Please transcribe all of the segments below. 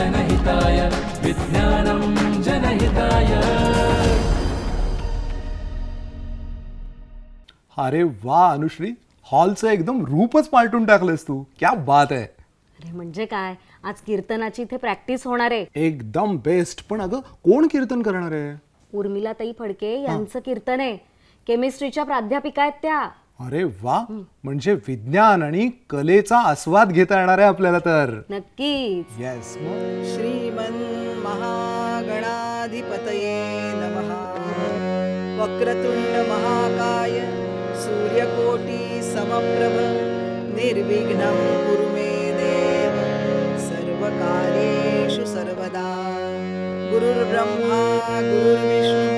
जनहिताय विज्ञानम जनहिताय. अरे वा अनुश्री हॉलचं एकदम रूपच पालटून टाकलंस तू. क्या बात आहे. अरे म्हणजे काय? आज कीर्तनाची इथे प्रॅक्टिस होणार आहे. एकदम बेस्ट. पण अगं कोण कीर्तन करणार आहे? उर्मिला ताई फडके यांचं कीर्तन आहे. केमिस्ट्रीच्या प्राध्यापिका आहेत त्या. अरे वा म्हणजे विज्ञान आणि कलेचा आस्वाद घेता येणार आहे आपल्याला तर. नक्कीच. येस श्रीमन्महागणाधिपतये नमः. वक्रतुण्ड महाकाय सूर्यकोटि समप्रभ निर्विघ्नं कुरु मे देव. सर्वकार्येषु सर्वदा गुरुर्ब्रह्मा गुरुर्विष्णु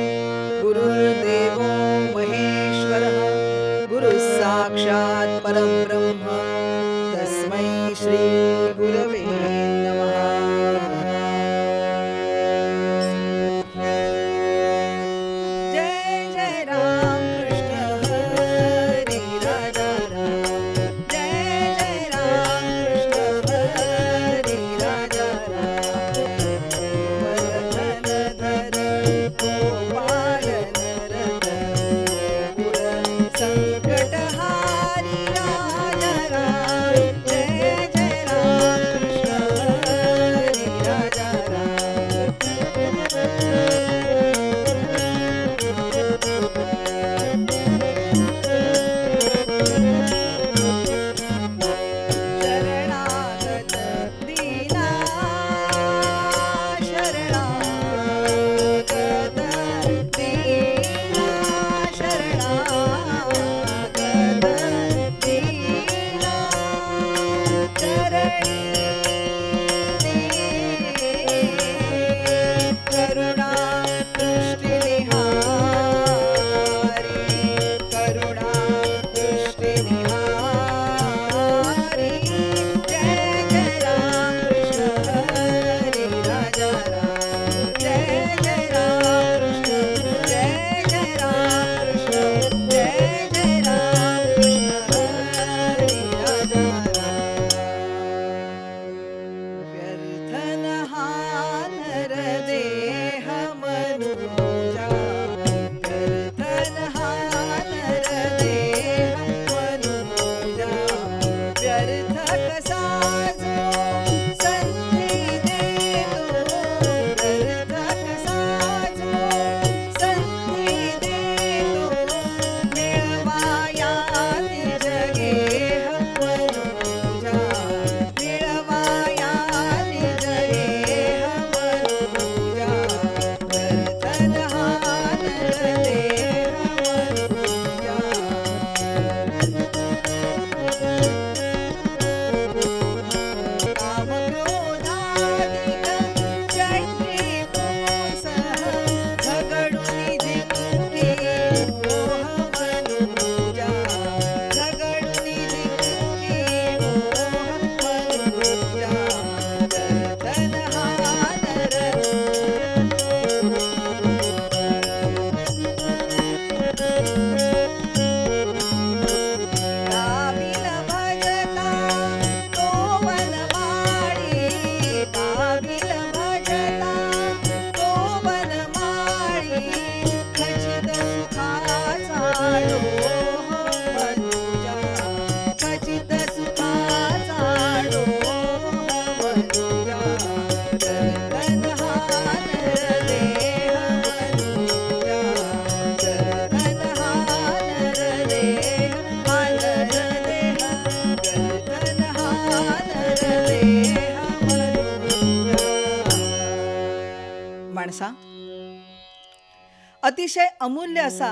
अतिशय अमूल्य असा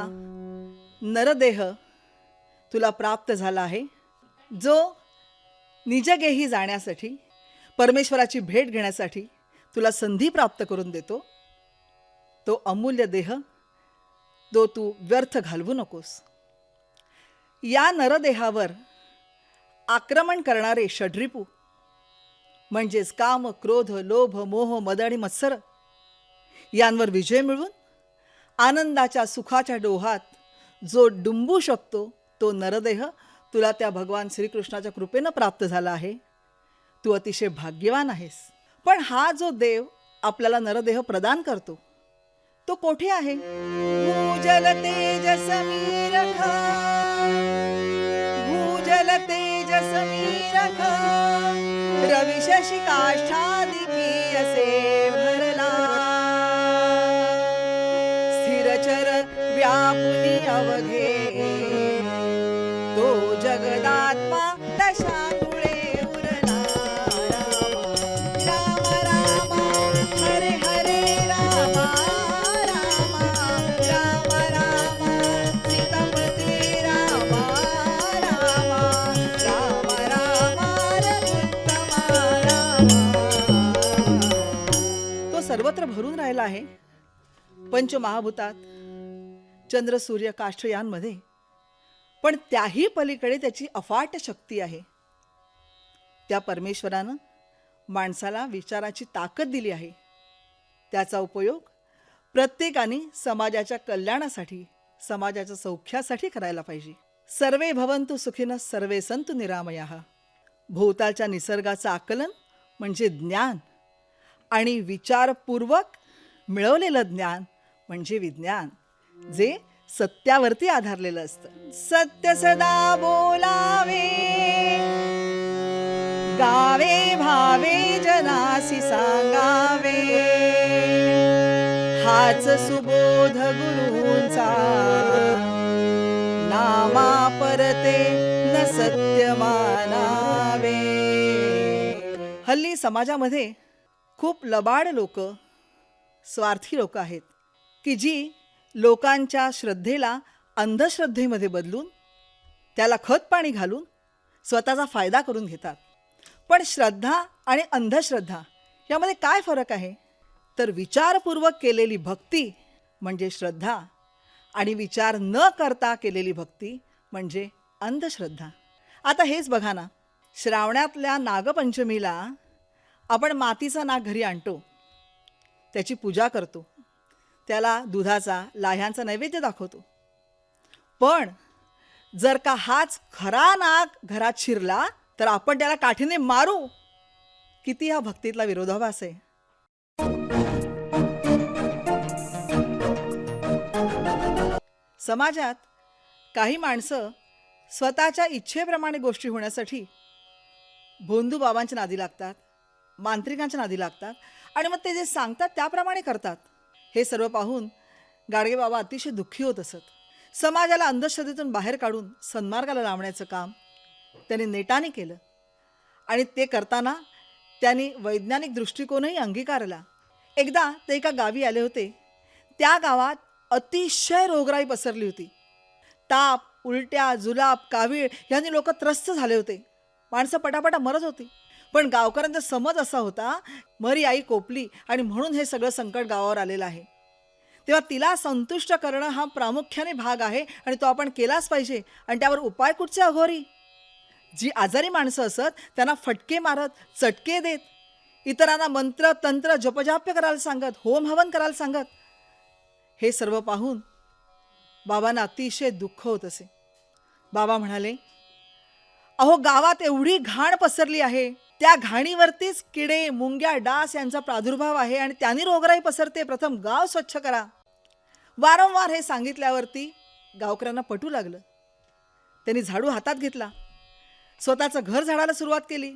नरदेह तुला प्राप्त झाला आहे जो निजगेही जाण्यासाठी परमेश्वराची भेट घेण्यासाठी तुला संधी प्राप्त करून देतो. तो अमूल्य देह तो तू व्यर्थ घालवू नकोस. या नरदेहावर आक्रमण करणारे षड्रिपू म्हणजेच काम क्रोध लोभ मोह मद आणि मत्सर यांवर विजय मिळवून आनंदाच्या सुखाच्या डोहात जो डुंबू शकतो तो नरदेह तुला त्या भगवान श्रीकृष्णाच्या कृपेनं प्राप्त झाला आहे. तू अतिशय भाग्यवान आहेस. पण हा जो देव आपल्याला नरदेह प्रदान करतो तो कोठे आहे? भूजल तेज समीर भूजल तेज समीर रवी शशी व्यापुनी अवघे तो जगदात्मा दशांगुळे उरला। राम राम हरे हरे राम राम राम। तो सर्वत्र भरून राहिला आहे पंचमहाभूतात। चंद्र सूर्य काष्ठ यांमध्ये. पण त्याही पलीकडे त्याची अफाट शक्ती आहे. त्या परमेश्वरानं माणसाला विचाराची ताकद दिली आहे. त्याचा उपयोग प्रत्येकाने समाजाच्या कल्याणासाठी समाजाच्या सौख्यासाठी करायला पाहिजे. सर्वे भवंतु सुखीनं सर्वे संतु निरामया. भोवतालच्या निसर्गाचं आकलन म्हणजे ज्ञान आणि विचारपूर्वक मिळवलेलं ज्ञान म्हणजे विज्ञान. जे सत्यावरती आधारलेलं असतं. सत्य सदा बोलावे. गावे भावे जनासी सांगावे. हाच सुबोध गुरूंचा. नामा परते न सत्य मानावे. हल्ली समाजामध्ये खूप लबाड लोक स्वार्थी लोक आहेत की जी लोकांच्या श्रद्धेला अंधश्रद्धेमध्ये बदलून त्याला खत पाणी घालून स्वतःचा फायदा करून घेतात. पण श्रद्धा आणि अंधश्रद्धा यामध्ये काय फरक आहे? तर विचारपूर्वक केलेली भक्ती म्हणजे श्रद्धा आणि विचार न करता केलेली भक्ती म्हणजे अंधश्रद्धा. आता हेच बघा ना श्रावणातल्या नागपंचमीला आपण मातीचा नाग घरी आणतो. त्याची पूजा करतो. त्याला दुधाचा लाह्यांचा नैवेद्य दाखवतो. पण जर का हाच खरा नाग घरात शिरला तर आपण त्याला काठीने मारू. किती हा भक्तीतला विरोधाभास आहे. समाजात काही माणसं स्वतःच्या इच्छेप्रमाणे गोष्टी होण्यासाठी भोंदू बाबांच्या नादी लागतात मांत्रिकांच्या नादी लागतात आणि मग ते जे सांगतात त्याप्रमाणे करतात. हे सर्व पाहून गाडगे बाबा अतिशय दुःखी होत असत. समाजाला अंधश्रद्धेतून बाहेर काढून सन्मार्गाला लावण्याचं काम त्यांनी नेटाने केलं. आणि ते करताना त्यांनी वैज्ञानिक दृष्टिकोनही अंगीकारला. एकदा ते एका गावी आले होते. त्या गावात अतिशय रोगराई पसरली होती. ताप उलट्या जुलाब कावीळ यांनी लोक त्रस्त झाले होते. माणसं पटापटा मरत होती. पण गावकऱ्यांचा समज असा होता मरी आई कोपली आणि म्हणून हे सगळं संकट गावावर आलेलं आहे. तेव्हा तिला संतुष्ट करणं हा प्रामुख्याने भाग आहे आणि तो आपण केलाच पाहिजे आणि त्यावर उपाय कुठचे अघोरी? जी आजारी माणसं असत त्यांना फटके मारत चटके देत इतरांना मंत्र तंत्र जपजाप्य करायला सांगत होम हवन करायला सांगत हे सर्व पाहून बाबांना अतिशय दुःख होत असे. बाबा म्हणाले अहो गावात एवढी घाण पसरली आहे त्या घाणीवरतीच किडे मुंग्या डास यांचा प्रादुर्भाव आहे आणि त्यांनी रोगराई पसरते. प्रथम गाव स्वच्छ करा. वारंवार हे सांगितल्यावरती गावकऱ्यांना पटू लागलं. त्यांनी झाडू हातात घेतला. स्वतःचं घर झाडायला सुरुवात केली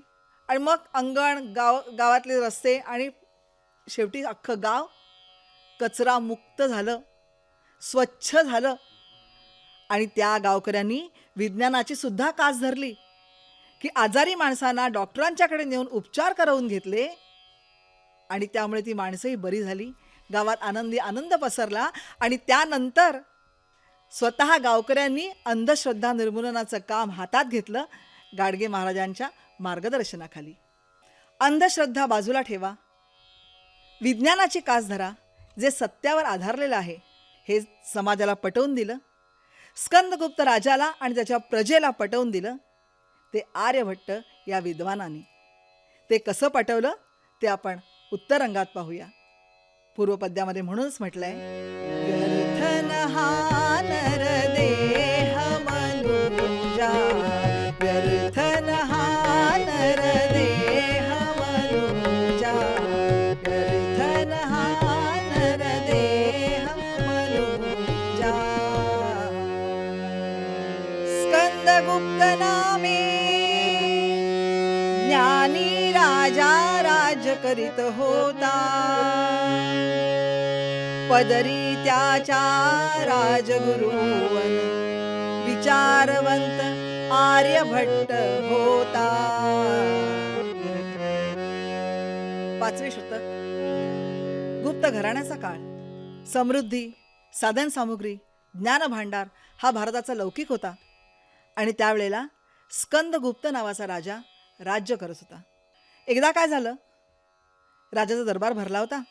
आणि मग अंगण गाव गावातले रस्ते आणि शेवटी अख्खं गाव कचरा मुक्त झालं स्वच्छ झालं आणि त्या गावकऱ्यांनी विज्ञानाची सुद्धा कास धरली. की आजारी माणसांना डॉक्टरांच्याकडे नेऊन उपचार करवून घेतले आणि त्यामुळे ती माणसंही बरी झाली. गावात आनंदी आनंद पसरला आणि त्यानंतर स्वतः गावकऱ्यांनी अंधश्रद्धा निर्मूलनाचं काम हातात घेतलं गाडगे महाराजांच्या मार्गदर्शनाखाली. अंधश्रद्धा बाजूला ठेवा. विज्ञानाची कास धरा जे सत्यावर आधारलेलं आहे हे समाजाला पटवून दिलं. स्कंदगुप्त राजाला आणि त्याच्या प्रजेला पटवून दिलं. ते आर्यभट्ट या विद्वानाने. ते कसं पाठवलं? ते आपण उत्तरंगात पाहूया. पूर्वपद्यामध्ये म्हणूनच म्हटलंय करीत होता. पदरी त्याच्या राजगुरुवन विचारवंत आर्यभट्ट होता. पाचवे शतक गुप्त घराण्याचा काळ. समृद्धी साधन सामुग्री ज्ञानभांडार हा भारताचा लौकिक होता. आणि त्यावेळेला स्कंदगुप्त नावाचा राजा राज्य करत होता. एकदा काय झालं? राजाचा दरबार भरला होता.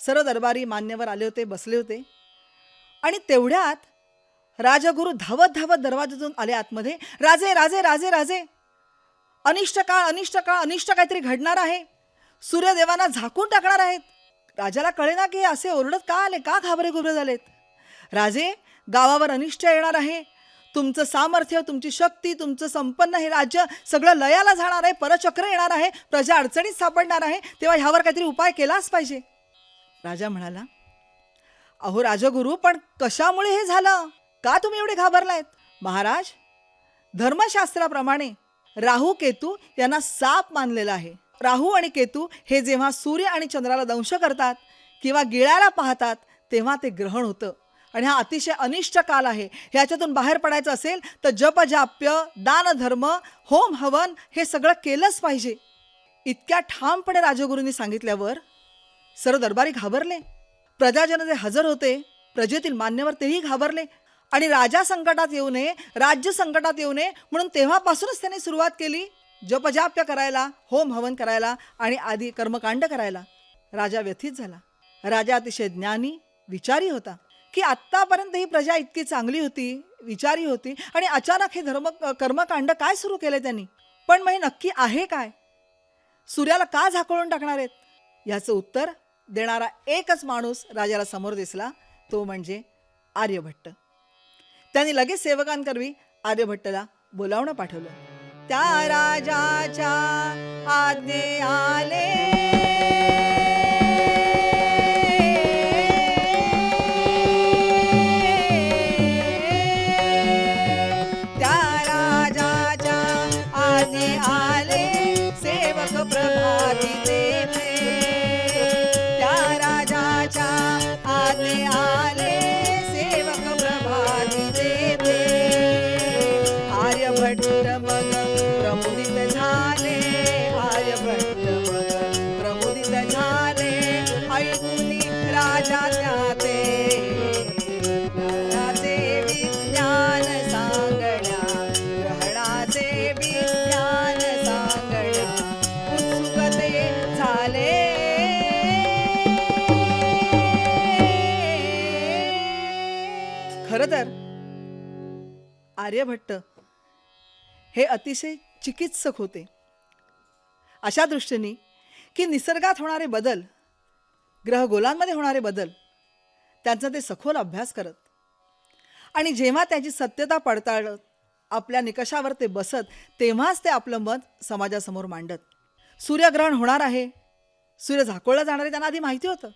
सर्व दरबारी मान्यवर आले होते बसले होते. आणि तेवढ्यात राजगुरू धावत धावत दरवाजातून आले आतमध्ये. राजे राजे राजे राजे. अनिष्ट काळ अनिष्ट काळ अनिष्ट काहीतरी घडणार आहे. सूर्यदेवांना झाकून टाकणार आहेत. राजाला कळेना की असे ओरडत का आले? का घाबरे घुबरे झालेत? राजे गावावर अनिष्ट येणार आहे. तुमचं सामर्थ्य तुमची शक्ती तुमचं संपन्न हे राज्य सगळं लयाला जाणार आहे परचक्र येणार आहे प्रजा अडचणीत सापडणार आहे तेव्हा ह्यावर काहीतरी उपाय केलाच पाहिजे. राजा म्हणाला अहो राजगुरू पण कशामुळे हे झालं? का तुम्ही एवढे घाबरलायत? महाराज धर्मशास्त्राप्रमाणे राहू केतू यांना साप मानलेला आहे. राहू आणि केतू हे जेव्हा सूर्य आणि चंद्राला दंश करतात किंवा गिळायला पाहतात तेव्हा ते ग्रहण होतं. आणि हा अतिशय अनिष्ट काल आहे. ह्याच्यातून बाहेर पडायचं असेल तर जपजाप्य दानधर्म होम हवन हे सगळं केलंच पाहिजे. इतक्या ठामपणे राजगुरूंनी सांगितल्यावर सर्व दरबारी घाबरले. प्रजाजन जे हजर होते प्रजेतील मान्यवर तेही घाबरले. आणि राजा संकटात येऊ नये राज्य संकटात येऊ नये म्हणून तेव्हापासूनच त्यांनी सुरुवात केली जपजाप्य करायला होम हवन करायला आणि आधी कर्मकांड करायला. राजा व्यथित झाला. राजा अतिशय ज्ञानी विचारी होता. की आत्तापर्यंत ही प्रजा इतकी चांगली होती विचारी होती आणि अचानक हे धर्म कर्मकांड काय सुरू केले त्यांनी? पण मग हे नक्की आहे काय? सूर्याला का झाकळून टाकणार आहेत? याचं उत्तर देणारा एकच माणूस राजाला समोर दिसला तो म्हणजे आर्यभट्ट. त्यांनी लगेच सेवकांकरवी आर्यभट्टला बोलावणं पाठवलं. त्या राजाच्या आज्ञे आले. प्रभाती आर्यभट्ट हे अतिशय चिकित्सक होते. अशा दृष्टीने की निसर्गात होणारे बदल ग्रहगोलांमध्ये होणारे बदल त्यांचा ते सखोल अभ्यास करत. आणि जेव्हा त्याची सत्यता पडताळत आपल्या निकषावर ते बसत तेव्हाच ते आपलं मत समाजासमोर मांडत. सूर्यग्रहण होणार आहे. सूर्य झाकोळला जाणार आहे त्यांना आधी माहिती होतं.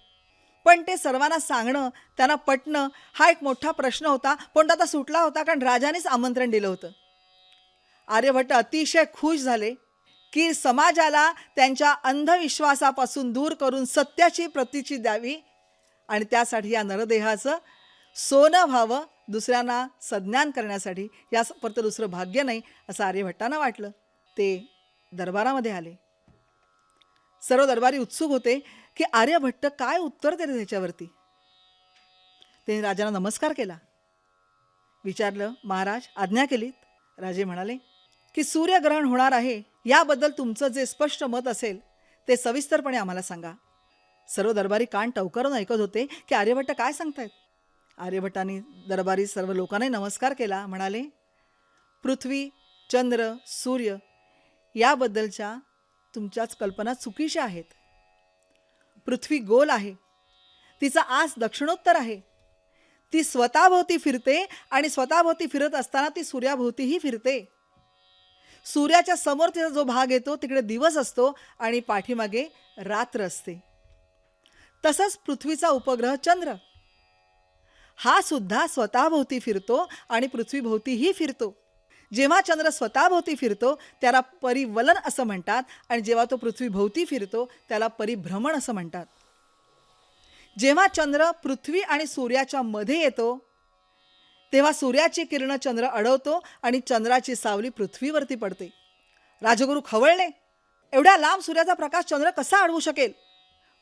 पण ते सर्वांना सांगणं त्यांना पटणं हा एक मोठा प्रश्न होता. पण तो आता सुटला होता कारण राजानेच आमंत्रण दिलं होतं. आर्यभट्ट अतिशय खुश झाले की समाजाला त्यांच्या अंधविश्वासापासून दूर करून सत्याची प्रतीची द्यावी आणि त्यासाठी या नरदेहाचं सोनं व्हावं दुसऱ्यांना सज्ञान करण्यासाठी या परत दुसरं भाग्य नाही असं आर्यभट्टांना वाटलं. ते दरबारामध्ये आले. सर्व दरबारी उत्सुक होते की आर्यभट्ट काय उत्तर देते त्याच्यावरती त्यांनी राजाला नमस्कार केला. विचारलं महाराज आज्ञा केलीत. राजे म्हणाले की सूर्यग्रहण होणार आहे याबद्दल तुमचं जे स्पष्ट मत असेल ते सविस्तरपणे आम्हाला सांगा. सर्व दरबारी कान टवकारून ऐकत होते की आर्यभट्ट काय सांगतायत. आर्यभट्टांनी दरबारी सर्व लोकांनाही नमस्कार केला म्हणाले पृथ्वी चंद्र सूर्य याबद्दलच्या तुमच्याच कल्पना चुकीच्या आहेत. पृथ्वी गोल आहे. तिचा आस दक्षिणोत्तर आहे. ती स्वतःभोवती फिरते आणि स्वतःभोवती फिरत असताना ती सूर्याभोवतीही फिरते. सूर्याच्या समोर तिचा जो भाग येतो तिकडे दिवस असतो आणि पाठीमागे रात्र असते. तसंच पृथ्वीचा उपग्रह चंद्र. हा सुद्धा स्वतःभोवती फिरतो आणि पृथ्वीभोवतीही फिरतो. जेव्हा चंद्र स्वतःभोवती फिरतो त्याला परिवलन असं म्हणतात आणि जेव्हा तो पृथ्वीभोवती फिरतो त्याला परिभ्रमण असं म्हणतात. जेव्हा चंद्र पृथ्वी आणि सूर्याच्या मध्ये येतो तेव्हा सूर्याची किरण चंद्र अडवतो आणि चंद्राची सावली पृथ्वीवरती पडते. राजगुरू खवळले एवढ्या लांब सूर्याचा प्रकाश चंद्र कसा अडवू शकेल?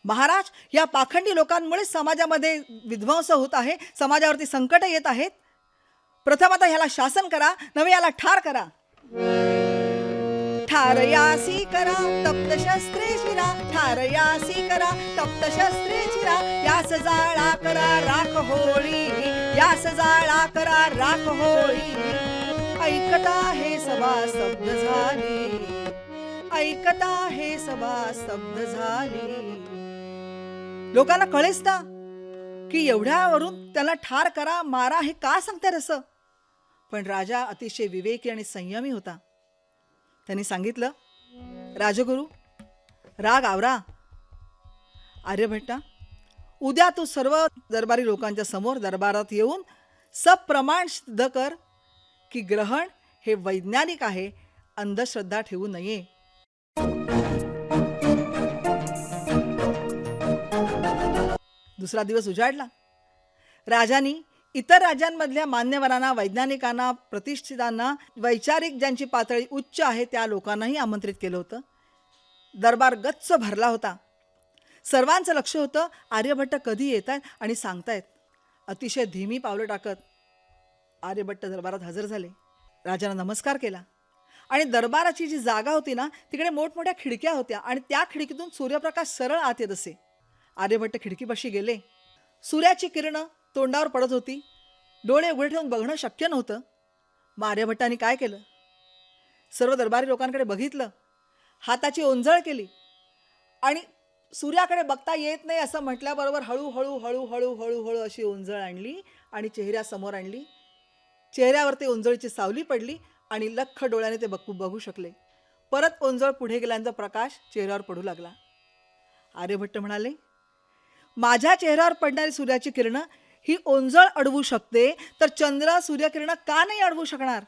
महाराज या पाखंडी लोकांमुळे समाजामध्ये विध्वंस होत आहे समाजावरती संकट येत आहेत प्रथम आता ह्याला शासन करा नवे याला ठार करा. ठारयासी करा तप्त शस्त्रे शिरा ठारयासी करा तप्त शस्त्रे शिरा यास जाळा करा राख होळी. यास जाळा करा राख होळी. ऐकता हे सभा शब्द झाली. ऐकता हे सभा शब्द झाली. लोकांना कळेच ना की एवढ्यावरून त्याला ठार करा मारा हे का सांगते रसं? पण राजा अतिशय विवेकी आणि संयमी होता. त्यांनी सांगितलं राजगुरू राग आवरा. आर्यभट्टा उद्या तू सर्व दरबारी लोकांच्या समोर दरबारात येऊन सप्रमाण सिद्ध कर की ग्रहण हे वैज्ञानिक आहे अंधश्रद्धा ठेवू नये. दुसरा दिवस उजाडला. राजांनी इतर राज्यांमधल्या मान्यवरांना वैज्ञानिकांना प्रतिष्ठितांना वैचारिक ज्यांची पातळी उच्च आहे त्या लोकांनाही आमंत्रित केलं होतं. दरबार गच्च भरला होता. सर्वांचं लक्ष होतं आर्यभट्ट कधी येत आहेत आणि सांगतायत. अतिशय धीमी पावलं टाकत आर्यभट्ट दरबारात हजर झाले. राजानं नमस्कार केला. आणि दरबाराची जी जागा होती ना तिकडे मोठमोठ्या खिडक्या होत्या आणि त्या खिडकीतून सूर्यप्रकाश सरळ आत येत असे. आर्यभट्ट खिडकीपाशी गेले. सूर्याची किरणं तोंडावर पडत होती. डोळे उघडे ठेवून बघणं शक्य नव्हतं. मग आर्यभट्टाने काय केलं? सर्व दरबारी लोकांकडे बघितलं. हाताची ओंजळ केली. आणि सूर्याकडे बघता येत नाही असं म्हटल्याबरोबर हळूहळू हळूहळू हळूहळू अशी ओंजळ आणली आणि चेहऱ्यासमोर आणली. चेहऱ्यावर ते ओंजळीची सावली पडली आणि लख्ख डोळ्याने ते बघू बघू शकले. परत ओंजळ पुढे गेल्यानंतर प्रकाश चेहऱ्यावर पडू लागला. आर्यभट्ट म्हणाले माझ्या चेहऱ्यावर पडणारी सूर्याची किरणं ही ओंजळ अडवू शकते तर चंद्र सूर्यकिरण का नाही अडवू शकणार?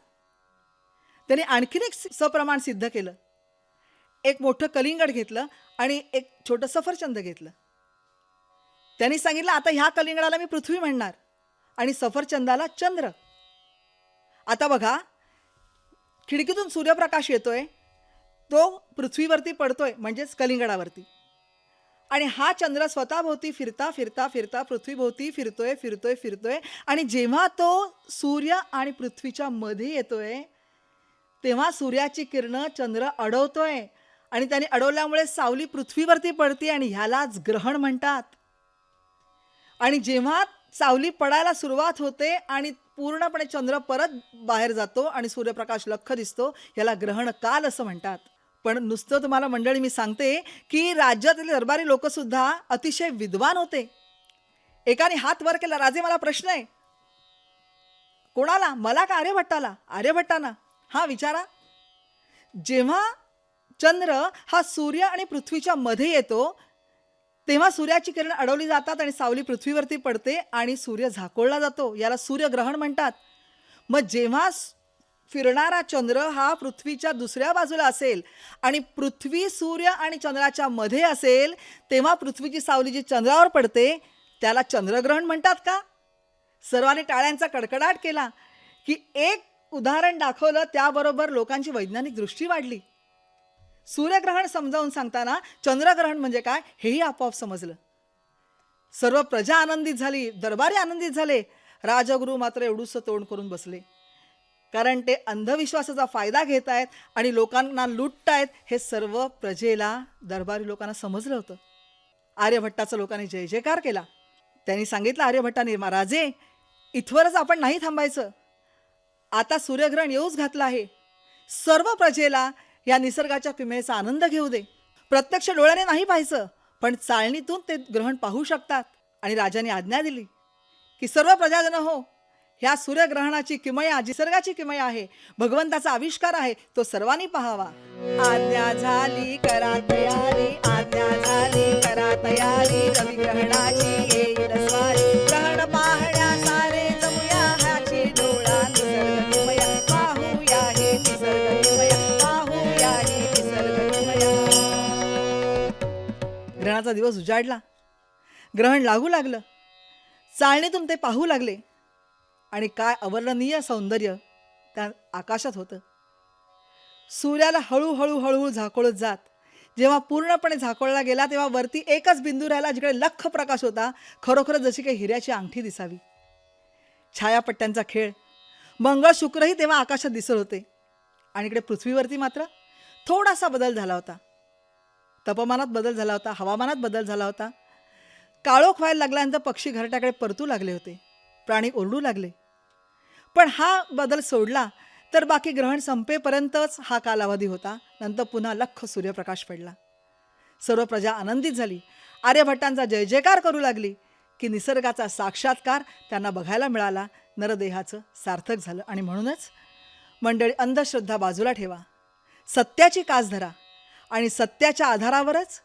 त्याने आणखीन एक सप्रमाण सिद्ध केलं. एक मोठं कलिंगड घेतलं आणि एक छोटं सफरचंद घेतलं. त्यांनी सांगितलं आता ह्या कलिंगडाला मी पृथ्वी म्हणणार आणि सफरचंदाला चंद्र. आता बघा खिडकीतून सूर्यप्रकाश येतोय तो पृथ्वीवरती पडतोय म्हणजेच कलिंगडावरती. आणि हा चंद्र स्वतःभोवती फिरता फिरता फिरता पृथ्वीभोवती फिरतोय फिरतोय फिरतोय. आणि जेव्हा तो सूर्य आणि पृथ्वीच्या मध्ये येतोय तेव्हा सूर्याची किरणं चंद्र अडवतोय. आणि त्याने अडवल्यामुळे सावली पृथ्वीवरती पडते आणि ह्यालाच ग्रहण म्हणतात. आणि जेव्हा सावली पडायला सुरुवात होते आणि पूर्णपणे चंद्र परत बाहेर जातो आणि सूर्यप्रकाश लख्ख दिसतो याला ग्रहण काल असं म्हणतात. पण नुसतं तुम्हाला मंडळी मी सांगते की राज्यातील दरबारी लोकसुद्धा अतिशय विद्वान होते. एकाने हात वर केला राजे मला प्रश्न आहे. कोणाला? मला का आर्यभट्टाला? आर्यभट्टांना. हा विचारा. जेव्हा चंद्र हा सूर्य आणि पृथ्वीच्या मध्ये येतो तेव्हा सूर्याची किरण अडवली जातात आणि सावली पृथ्वीवरती पडते आणि सूर्य झाकोळला जातो. याला सूर्यग्रहण म्हणतात. मग जेव्हा फिरणारा चंद्र हा पृथ्वीच्या दुसऱ्या बाजूला असेल आणि पृथ्वी सूर्य आणि चंद्राच्या मध्ये असेल तेव्हा पृथ्वीची सावली जी चंद्रावर पडते त्याला चंद्रग्रहण म्हणतात का? सर्वांनी टाळ्यांचा कडकडाट केला की एक उदाहरण दाखवलं त्याबरोबर लोकांची वैज्ञानिक दृष्टी वाढली. सूर्यग्रहण समजावून सांगताना चंद्रग्रहण म्हणजे काय हेही आपोआप समजलं. सर्व प्रजा आनंदित झाली दरबारी आनंदित झाले. राजगुरू मात्र एवढूसं तोंड करून बसले. कारण ते अंधविश्वासाचा फायदा घेत आहेत आणि लोकांना लुटतायत हे सर्व प्रजेला दरबारी लोकांना समजलं होतं. आर्यभट्टाचा लोकांनी जय जयकार केला. त्यांनी सांगितलं आर्यभट्टाने महाराजे इथवरच आपण नाही थांबायचं. आता सूर्यग्रहण येऊच घातलं आहे. सर्व प्रजेला या निसर्गाच्या किमेचा आनंद घेऊ दे. प्रत्यक्ष डोळ्याने नाही पाहायचं पण चाळणीतून ते ग्रहण पाहू शकतात. आणि राजाने आज्ञा दिली की सर्व प्रजाजन हो ह्या सूर्यग्रहणाची किमया निसर्गाची किमया आहे भगवंताचा आविष्कार आहे तो सर्वांनी पाहावा. आज्ञा झाली करा तयारी आज्ञा झाली करा तयारी रविग्रहणाची येईल स्वारी. ग्रहण पाहण्या सारे जमूया ह्याची डोळा निसर्ग किमया. पाहूया हे निसर्ग किमया पाहूया हे निसर्ग किमया. ग्रहणाचा दिवस उजाडला. ग्रहण लागू लागलं. चाळणीतून ते पाहू लागले. आणि काय अवर्णनीय सौंदर्य त्या आकाशात होतं. सूर्याला हळूहळू हळूहळू झाकोळत जात. जेव्हा पूर्णपणे झाकोळला गेला तेव्हा वरती एकच बिंदू राहिला जिकडे लख प्रकाश होता. खरोखर जशी काही हिऱ्याची अंगठी दिसावी. छायापट्ट्यांचा खेळ. मंगळ शुक्रही तेव्हा आकाशात दिसत होते. आणि इकडे पृथ्वीवरती मात्र थोडासा बदल झाला होता. तापमानात बदल झाला होता हवामानात बदल झाला होता. काळोख व्हायला लागल्यानंतर पक्षी घरट्याकडे परतू लागले होते. प्राणी ओरडू लागले. पण हा बदल सोडला तर बाकी ग्रहण संपेपर्यंतच हा कालावधी होता. नंतर पुन्हा लख सूर्यप्रकाश पडला. सर्व प्रजा आनंदित झाली. आर्यभट्टांचा जय जयकार करू लागली की निसर्गाचा साक्षात्कार त्यांना बघायला मिळाला. नरदेहाचं सार्थक झालं. आणि म्हणूनच मंडळी अंधश्रद्धा बाजूला ठेवा. सत्याची कास धरा आणि सत्याच्या आधारावरच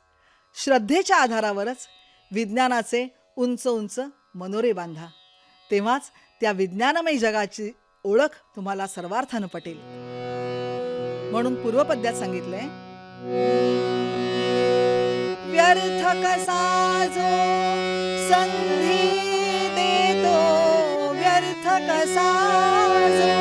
श्रद्धेच्या आधारावरच विज्ञानाचे उंच उंच मनोरे बांधा. तेव्हाच त्या विज्ञानमय जगाची ओळख तुम्हाला सर्वार्थानं पटेल. म्हणून पूर्वपद्यात सांगितलंय व्यर्थ कसा जो संधी देतो व्यर्थ कसा जो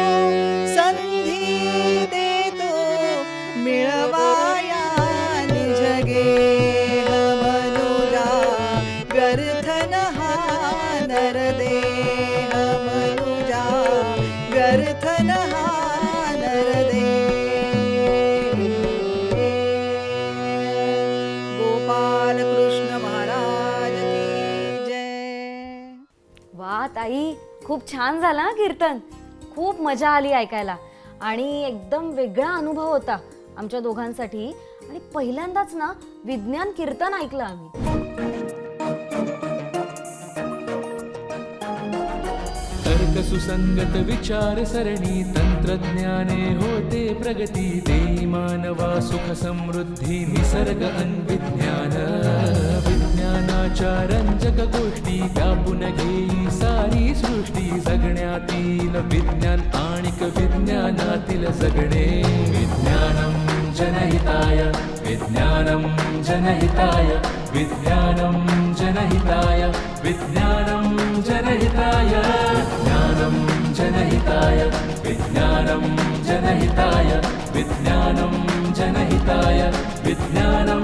खूप छान झालं हा कीर्तन. खूप मजा आली ऐकायला. आणि एकदम वेगळा अनुभव होता आमच्या दोघांसाठी. आणि पहिल्यांदाच ना विज्ञान कीर्तन ऐकलं आम्ही. तर्क सुसंगत विचार सरणी तंत्रज्ञाने होते प्रगती देई मानवा सुख समृद्धी निसर्ग अन्विज्ञान गोष्टी व्यापून घेई सारी विज्ञान विज्ञानातील जगणे विज्ञानम जनहिताय विज्ञानम जनहिताय विज्ञानम जनहिताय विज्ञानम जनहिताय ज्ञानं जनहिताय विज्ञानं जनहिताय विज्ञानं जनहिताय। विज्ञानं